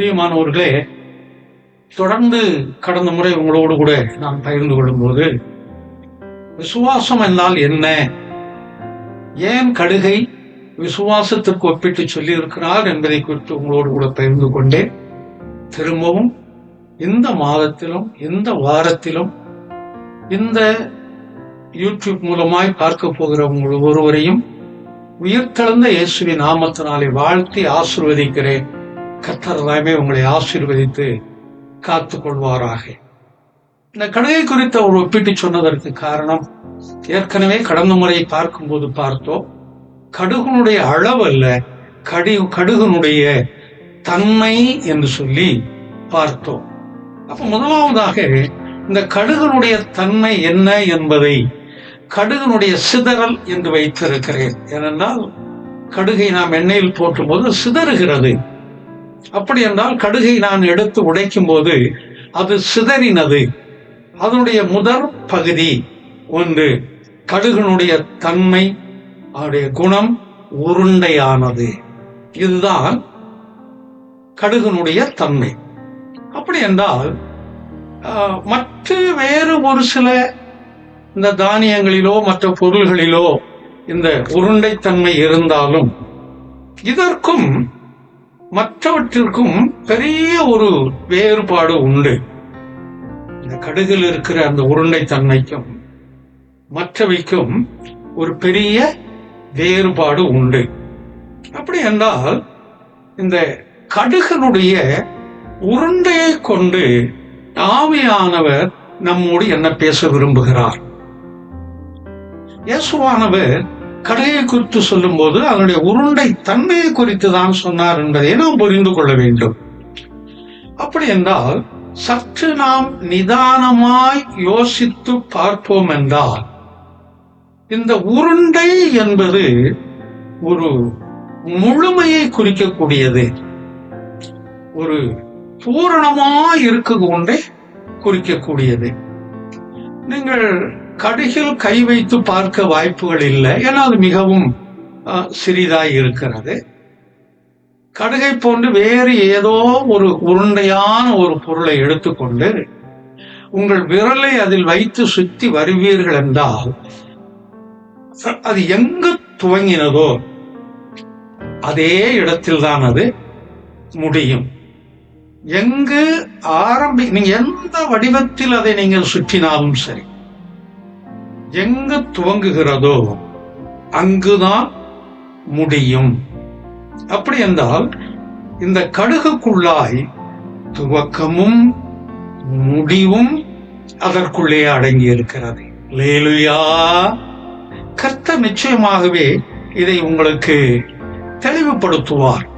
பிரியமானவர்களே தொடர்ந்து கடந்த முறை உங்களோடு கூட நான் பகிர்ந்து கொள்ளும்போது விசுவாசம் என்றால் என்ன? ஏன் கடுகை விசுவாசத்திற்கு ஒப்பிட்டு சொல்லி இருக்கிறார் என்பதை குறித்து உங்களோடு கூட பகிர்ந்து கொண்டேன். திரும்பவும் இந்த மாதத்திலும் இந்த வாரத்திலும் இந்த யூடியூப் மூலமாய் பார்க்க போகிற உங்கள் ஒருவரையும் உயிர்த்தெழுந்த இயேசுவின் நாமத்தினாலே வாழ்த்தி ஆசிர்வதிக்கிறேன். கத்தர் உங்களை ஆசீர்வதித்து காத்து கொள்வாராக இந்த கடகை குறித்த ஒரு ஒப்பிட்டு சொன்னதற்கு காரணம் ஏற்கனவே கடந்த முறை பார்க்கும்போது பார்த்தோம் கடுகுனுடைய அளவு அல்ல கடி கடுகுனுடைய தன்மை என்று சொல்லி பார்த்தோம். அப்ப முதலாவதாக இந்த கடுகனுடைய தன்மை என்ன என்பதை கடுகனுடைய சிதறல் என்று வைத்திருக்கிறேன். ஏனென்றால் கடுகை நாம் எண்ணெயில் போற்றும் போது சிதறுகிறது. அப்படி என்றால் கடுகை நான் எடுத்து உடைக்கும் போது அது சிதறினது. அதனுடைய முதற் பகுதி ஒன்று கடுகனுடைய தன்மை அவருடைய குணம் உருண்டையானது. இதுதான் கடுகனுடைய தன்மை. அப்படி என்றால் மற்ற வேறு ஒரு சில இந்த தானியங்களிலோ மற்ற பொருள்களிலோ இந்த உருண்டைத்தன்மை இருந்தாலும் இதற்கும் மற்றவற்றிற்கும் பெரிய ஒரு வேறுபாடு உண்டு. இந்த கடுகில் இருக்கிற அந்த உருண்டைத்தன்மைக்கும் மற்றவைக்கும் ஒரு பெரிய வேறுபாடு உண்டு. அப்படி என்றால் இந்த கடுகனுடைய உருண்டையை கொண்டு ஆவியானவர் நம்மோடு என்ன பேச விரும்புகிறார்? இயேசுவானவர் கடையை குறித்து சொல்லும்போது அதனுடைய உருண்டை தன்மையை குறித்து தான் சொன்னார் என்பதை நாம் புரிந்து கொள்ள வேண்டும். அப்படி என்றால் சற்று நாம் நிதானமாய் யோசித்து பார்ப்போம் என்றால் இந்த உருண்டை என்பது ஒரு முழுமையை குறிக்கக்கூடியது. ஒரு பூரணமாய் இருக்க கொண்டே குறிக்கக்கூடியது. நீங்கள் கடுகில் கை வைத்து பார்க்க வாய்ப்புகள் இல்லை. ஏன்னா அது மிகவும் சிறிதாய் இருக்கிறது. கடுகை போன்று வேறு ஏதோ ஒரு உருண்டையான ஒரு பொருளை எடுத்துக்கொண்டு உங்கள் விரலை அதில் வைத்து சுத்தி வருவீர்கள் என்றால் அது எங்கு துவங்கினதோ அதே இடத்தில்தான் அது முடியும். எங்கு ஆரம்பி நீங்க எந்த வடிவத்தில் அதை நீங்கள் சுற்றினாலும் சரி. எங்கு துவங்குகிறதோ அங்குதான் முடியும். அப்படி என்றால் இந்த கடுகுக்குள்ளாய் துவக்கமும் முடிவும் அதற்குள்ளே அடங்கி இருக்கிறது. லேலுயா! கர்த்த நிச்சயமாகவே இதை உங்களுக்கு தெளிவுபடுத்துவார்.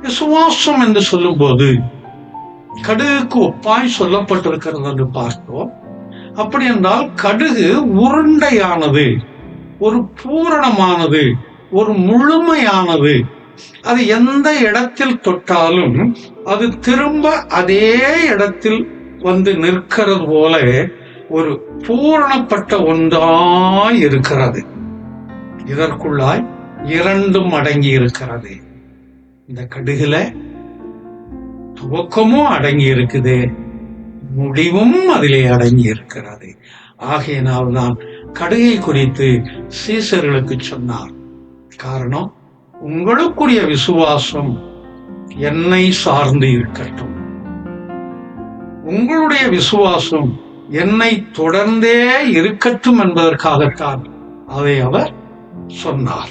விசுவாசம் என்று சொல்லும்போது கடுகுக்கு ஒப்பாய் சொல்லப்பட்டிருக்கிறது என்று பார்த்தோம். அப்படி என்றால் கடுகு உருண்டையானது ஒரு பூரணமானது ஒரு முழுமையானது. அது எந்த இடத்தில் தொட்டாலும் அது திரும்ப அதே இடத்தில் வந்து நிற்கிறது போல ஒரு பூரணப்பட்ட ஒன்றாய் இருக்கிறது. இதற்குள்ளாய் இரண்டும் அடங்கி இருக்கிறது. இந்த கடுகுல துவக்கமும் அடங்கி இருக்குது. முடிவும் அதிலே அடங்கி இருக்கிறது ஆகையினால் தான் கடுகை குறித்து சீசர்களுக்கு சொன்னார். காரணம் உங்களுக்குரிய விசுவாசம் என்னை சார்ந்து இருக்கட்டும். உங்களுடைய விசுவாசம் என்னை தொடர்ந்தே இருக்கட்டும் என்பதற்காகத்தான் அதை அவர் சொன்னார்.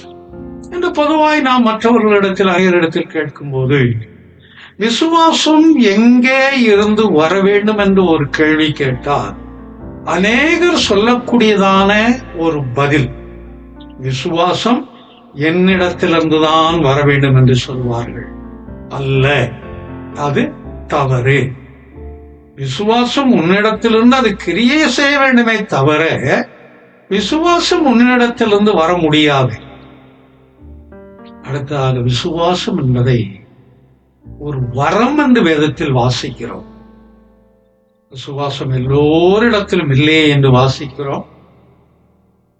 என்று பொதுவாய் நாம் மற்றவர்களிடத்தில் கேட்கும் போது விசுவாசம் எங்கே இருந்து வர வேண்டும் என்று ஒரு கேள்வி கேட்டால் அநேகர் சொல்லக்கூடியதான ஒரு பதில் விசுவாசம் என்னிடத்திலிருந்துதான் வர வேண்டும் என்று சொல்வார்கள். அல்ல அது தவறு. விசுவாசம் உன்னிடத்திலிருந்து அது கிரியை செய்ய வேண்டுமே தவிர விசுவாசம் உன்னிடத்திலிருந்து வர முடியாது. அடுத்ததாக விசுவாசம் என்பதை ஒரு வரம் என்று வேதத்தில் வாசிக்கிறோம். சுவாசம் எல்லோரிடத்திலும் இல்லையே என்று வாசிக்கிறோம்.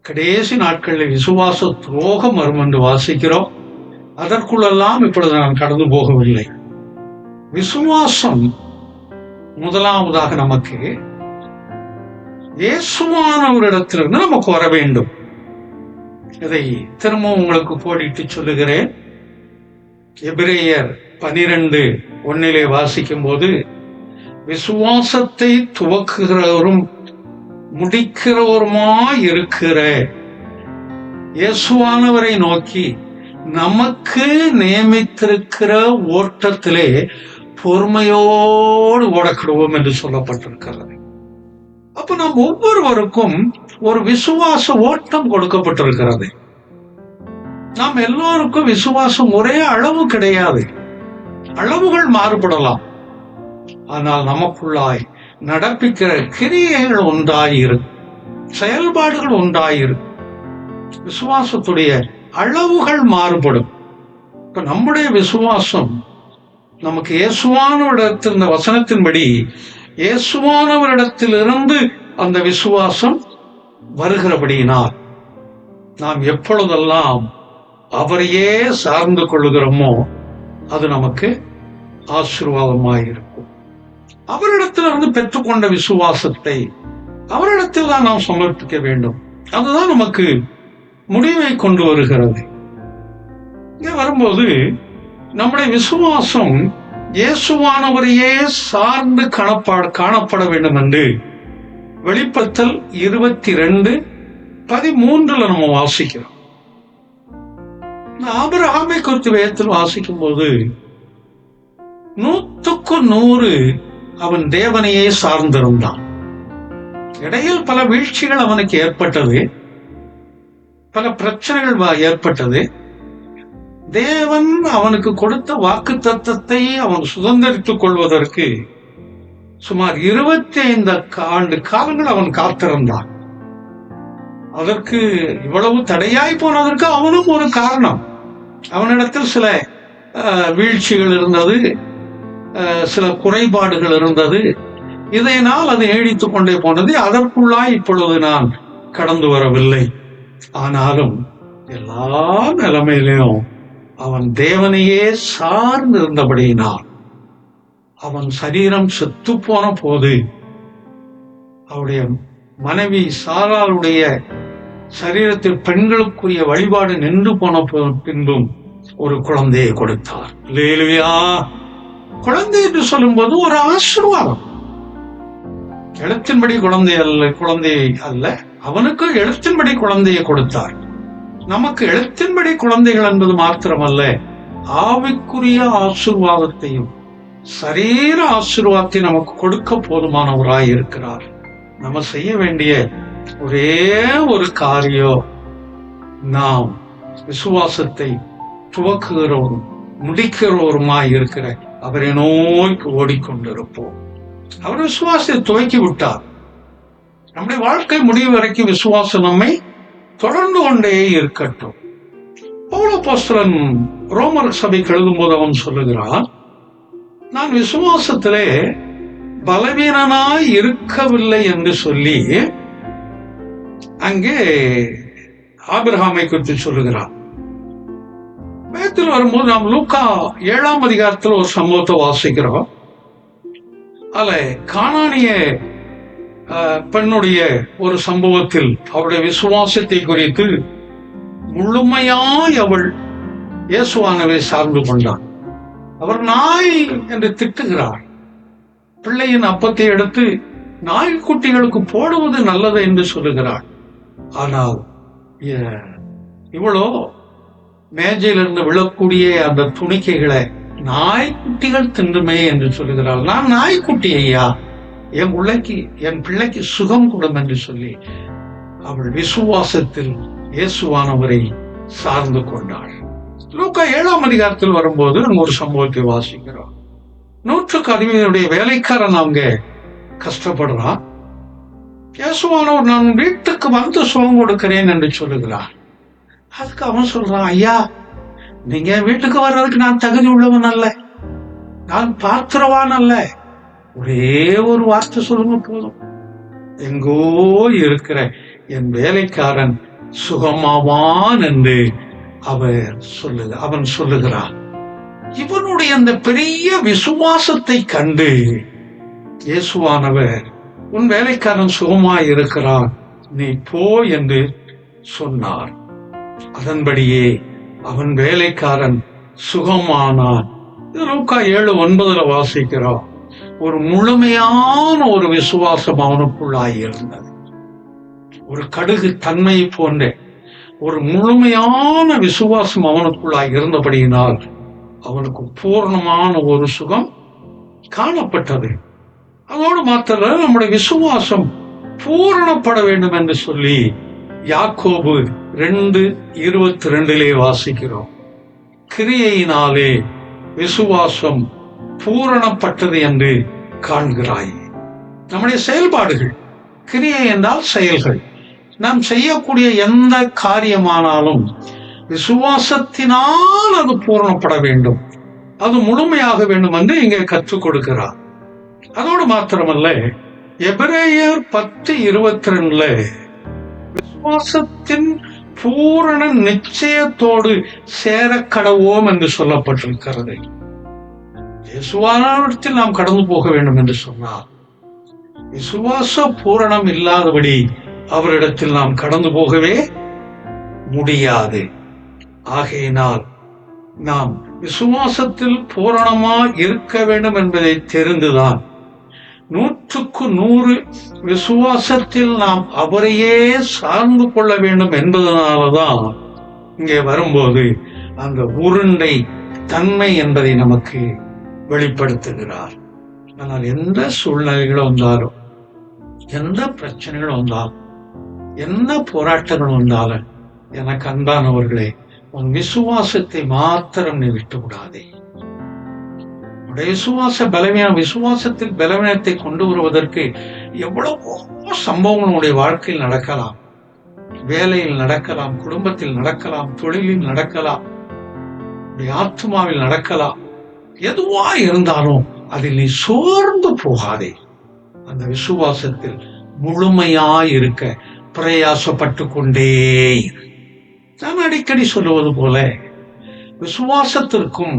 கடைசி நாட்களில் விசுவாச துரோகம் வரும் என்று வாசிக்கிறோம். அதற்குள்ளெல்லாம் இப்பொழுது நான் கடந்து போகவில்லை. விசுவாசம் முதலாவதாக நமக்கு இயேசுவானவரிடத்திலிருந்து நமக்கு வர வேண்டும். இதை திரும்பவும் உங்களுக்கு கோடிட்டு சொல்லுகிறேன். எபிரேயர் பனிரெண்டு ஒன்னிலே வாசிக்கும் போது விசுவாசத்தை துவக்குகிறவரும் முடிக்கிறவருமா இருக்கிற இயேசுவானவரை நோக்கி நமக்கு நியமித்திருக்கிற ஓட்டத்திலே பொறுமையோடு ஓடக்கிடுவோம் என்று சொல்லப்பட்டிருக்கிறது. அப்ப நாம் ஒவ்வொருவருக்கும் ஒரு விசுவாச ஓட்டம் கொடுக்கப்பட்டிருக்கிறது. நாம் எல்லோருக்கும் விசுவாசம் ஒரே அளவு கிடையாது. அளவுகள் மாறுபடலாம். ஆனால் நமக்குள்ளாய் நடப்பிக்கிற கிரியைகள் ஒன்றாயிரு செயல்பாடுகள் ஒன்றாயிரு விசுவாசத்துடைய அளவுகள் மாறுபடும். இப்ப நம்முடைய விசுவாசம் நமக்கு இயேசுவானவரிடத்தில் இந்த வசனத்தின்படி இயேசுவானவரிடத்திலிருந்து அந்த விசுவாசம் வருகிறபடியினால் நாம் எப்பொழுதெல்லாம் அவரையே சார்ந்து கொள்ளுகிறோமோ அது நமக்கு ஆசீர்வாதமாயிருக்கும். அவரிடத்திலிருந்து பெற்றுக்கொண்ட விசுவாசத்தை அவரிடத்தில் தான் நாம் சமர்ப்பிக்க வேண்டும். அதுதான் நமக்கு முடிவை கொண்டு வருகிறது. இங்கே வரும்போது நம்முடைய விசுவாசம் இயேசுவானவரையே சார்ந்து காணப்பாடு காணப்பட வேண்டும் என்று வெளிப்படுத்தல் இருபத்தி ரெண்டு பதிமூன்றுல நம்ம வாசிக்கிறோம். ஆபிரஹாமை குறித்து வேதத்தில் வாசிக்கும் போது நூற்றுக்கு நூறு அவன் தேவனையே சார்ந்திருந்தான். இடையில் பல வீழ்ச்சிகள் அவனுக்கு ஏற்பட்டது. பல பிரச்சனைகள் ஏற்பட்டது. தேவன் அவனுக்கு கொடுத்த வாக்கு தத்தத்தை அவன் சுதந்திரித்துக் கொள்வதற்கு சுமார் இருபத்தி ஐந்து ஆண்டு காலங்கள் அவன் காத்திருந்தான். அதற்கு இவ்வளவு தடையாய் போனதற்கு அவனும் ஒரு காரணம். அவனிடத்தில் சில வீழ்ச்சிகள் இருந்தது சில குறைபாடுகள் இருந்தது. இதனால் அது நீடித்துக் கொண்டே போனது அதற்குள்ளாய் இப்பொழுது நான் கடந்து வரவில்லை. ஆனாலும் எல்லா நிலைமையிலும் அவன் தேவனையே சார்ந்து இருந்தபடியினால் அவன் சரீரம் செத்து போன போது அவருடைய மனைவி சாராளுடைய சரீரத்தில் பெண்களுக்குரிய வழிபாடு நின்று போன பின்பும் ஒரு குழந்தையை கொடுத்தார். லேலுயா. குழந்தை என்று சொல்லும்போது ஒரு ஆசீர்வாதம். எழுத்தின்படி குழந்தை அல்ல குழந்தை அல்ல அவனுக்கு எழுத்தின்படி குழந்தையை கொடுத்தார். நமக்கு எழுத்தின்படி குழந்தைகள் என்பது மாத்திரமல்ல ஆவிக்குரிய ஆசீர்வாதத்தையும் சரீர ஆசீர்வாதத்தை நமக்கு கொடுக்க போதுமானவராய் இருக்கிறார். நம்ம செய்ய வேண்டிய ஒரே ஒரு காரியம். நாம் விசுவாசத்தை துவக்குகிறவரும் முடிக்கிறவருமாய் இருக்கிற அவரை நோக்கி ஓடிக்கொண்டிருப்போம். அவர் விசுவாசத்தை துவக்கி விட்டார். நம்முடைய வாழ்க்கை முடிவு வரைக்கும் விசுவாசம் நம்மை தொடர்ந்து கொண்டே இருக்கட்டும். பௌலபோஸ்தரன் ரோமர் சபைக்கு எழுதும்போது அவன் சொல்லுகிறான் நான் விசுவாசத்திலே பலவீனனாய் இருக்கவில்லை என்று சொல்லி அங்கே ஆபிரஹாமை குறித்து சொல்லுகிறார். வேதத்தில் வரும்போது நாம் லூக்கா ஏழாம் அதிகாரத்தில் ஒரு சம்பவத்தை வாசிக்கிறோம். அல்ல காணானிய பெண்ணுடைய ஒரு சம்பவத்தில் அவருடைய விசுவாசத்தை குறித்து முழுமையாய் அவள் இயேசுவானவை சார்ந்து கொண்டார் அவர் நாய் என்று திட்டுகிறார். பிள்ளையின் அப்பத்தை எடுத்து நாய்க்குட்டிகளுக்கு போடுவது நல்லது என்று சொல்லுகிறார். ஆனால் இவ்வளோ மேஜையிலிருந்து விழக்கூடிய அந்த துணிக்கைகளை நாய்க்குட்டிகள் தின்றுமே என்று சொல்லுகிறாள். நான் நாய்க்குட்டி ஐயா. என் பிள்ளைக்கு என் பிள்ளைக்கு சுகம் கூடும் என்று சொல்லி அவள் விசுவாசத்தில் இயேசுவானவரை சார்ந்து கொண்டாள். லூக்கா ஏழாம் அதிகாரத்தில் வரும்போது ஒரு சம்பவத்தை வாசிக்கிறோம். நூற்றுக்கு அதிபதியுடைய வேலைக்காரன் அவங்க கஷ்டப்படுறான். இயேசுவானவர் நான் வீட்டுக்கு வந்து சுகம் கொடுக்கிறேன் என்று சொல்லுகிறான். அதுக்கு அவன் சொல்றான் ஐயா நீங்க வீட்டுக்கு வர்றதுக்கு நான் தகுதி உள்ளவன் அல்ல. நான் பாத்திரவான் அல்ல. ஒரே ஒரு வார்த்தை சொல்லுங்க போதும். எங்கோ இருக்கிற என் வேலைக்காரன் சுகமாவான் என்று அவர் சொல்லு அவன் சொல்லுகிறான். இவனுடைய அந்த பெரிய விசுவாசத்தை கண்டு இயேசுவானவர் உன் வேலைக்காரன் சுகமாய் இருக்கிறான். நீ போ என்று சொன்னார். அதன்படியே அவன் வேலைக்காரன் சுகமானான். இது லூக்கா ஏழு ஒன்பதுல வாசிக்கிறோம். ஒரு முழுமையான ஒரு விசுவாசம் அவனுக்குள்ளாய் இருந்தது. ஒரு கடுகு தன்மை போன்ற ஒரு முழுமையான விசுவாசம் அவனுக்குள்ளாய் இருந்தபடியினால் அவனுக்கு பூர்ணமான ஒரு சுகம் காணப்பட்டது. அதோடு மாத்திர நம்முடைய விசுவாசம் பூரணப்பட வேண்டும் என்று சொல்லி யாக்கோபு ரெண்டு இருபத்தி ரெண்டிலே வாசிக்கிறோம். கிரியையினாலே விசுவாசம் பூரணப்பட்டது என்று காண்கிறாய். நம்முடைய செயல்பாடுகள் கிரியை என்றால் செயல்கள். நாம் செய்யக்கூடிய எந்த காரியமானாலும் விசுவாசத்தினால் அது பூரணப்பட வேண்டும். அது முழுமையாக வேண்டும் என்று இங்கே கற்றுக் கொடுக்கிறார். அதோடு மாத்திரமல்ல எபிரேயர் பத்து இருபத்தி ரெண்டுல விசுவாசத்தின் பூரண நிச்சயத்தோடு சேர கடவோம் என்று சொல்லப்பட்டிருக்கிறது. இயேசுவானத்தில் நாம் கடந்து போக வேண்டும் என்று சொன்னார் விசுவாச பூரணம் இல்லாதபடி அவரிடத்தில் நாம் கடந்து போகவே முடியாது. ஆகையினால் நாம் விசுவாசத்தில் பூரணமா இருக்க வேண்டும் என்பதை தெரிந்துதான் நூற்றுக்கு நூறு விசுவாசத்தில் நாம் அவரையே சார்ந்து கொள்ள வேண்டும் என்பதனாலதான் இங்கே வரும்போது அந்த உருண்டை தன்மை என்பதை நமக்கு வெளிப்படுத்துகிறார். ஆனால் எந்த சூழ்நிலைகளும் வந்தாலும் எந்த பிரச்சனைகளும் வந்தாலும் என்ன போராட்டங்கள் வந்தாலும் எனக்கு அன்பானவர்களே உன் விசுவாசத்தை மாத்திரம் நீ விட்டு விடாதே நம்முடைய விசுவாச பலவீன விசுவாசத்தில் பலவீனத்தை கொண்டு வருவதற்கு எவ்வளவோ சம்பவங்கள் நம்முடைய வாழ்க்கையில் நடக்கலாம். வேலையில் நடக்கலாம் குடும்பத்தில் நடக்கலாம் தொழிலில் நடக்கலாம் ஆத்மாவில் நடக்கலாம். எதுவா இருந்தாலும் அதில் நீ சோர்ந்து போகாதே. அந்த விசுவாசத்தில் முழுமையாய் இருக்க பிரயாசப்பட்டு கொண்டே நான் அடிக்கடி சொல்லுவது போல விசுவாசத்திற்கும்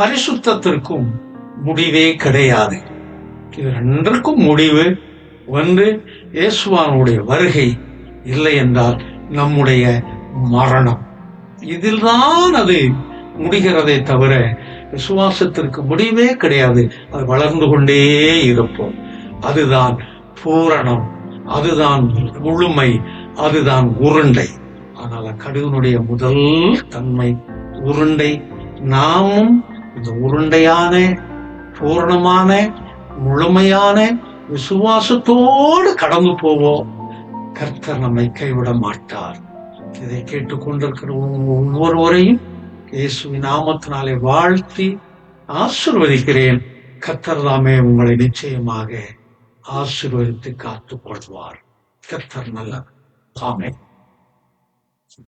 பரிசுத்தத்திற்கும் முடிவே கிடையாது. இது ரெண்டிற்கும் முடிவு. ஒன்று இயேசுவானுடைய வருகை இல்லை என்றால் நம்முடைய மரணம். இதில்தான் அது முடிகிறதே தவிர விசுவாசத்திற்கு முடிவே கிடையாது. அது வளர்ந்து கொண்டே இருப்போம். அதுதான் பூரணம். அதுதான் முழுமை. அதுதான் உருண்டை. ஆனால் கடுவனுடைய முதல் தன்மை உருண்டை. நாமும் இந்த உருண்டையான பூர்ணமான முழுமையான விசுவாசத்தோடு கடந்து போவோம். கர்த்தர் நம்மை கைவிட மாட்டார். இதை கேட்டுக்கொண்டிருக்கிற ஒவ்வொருவரையும் இயேசுவின் நாமத்தினாலே வாழ்த்தி ஆசிர்வதிக்கிறேன். கர்த்தர் தாமே உங்களை நிச்சயமாக ஆசிர்வதித்து காத்துக் கொள்வார். கர்த்தர் நல்ல தாமே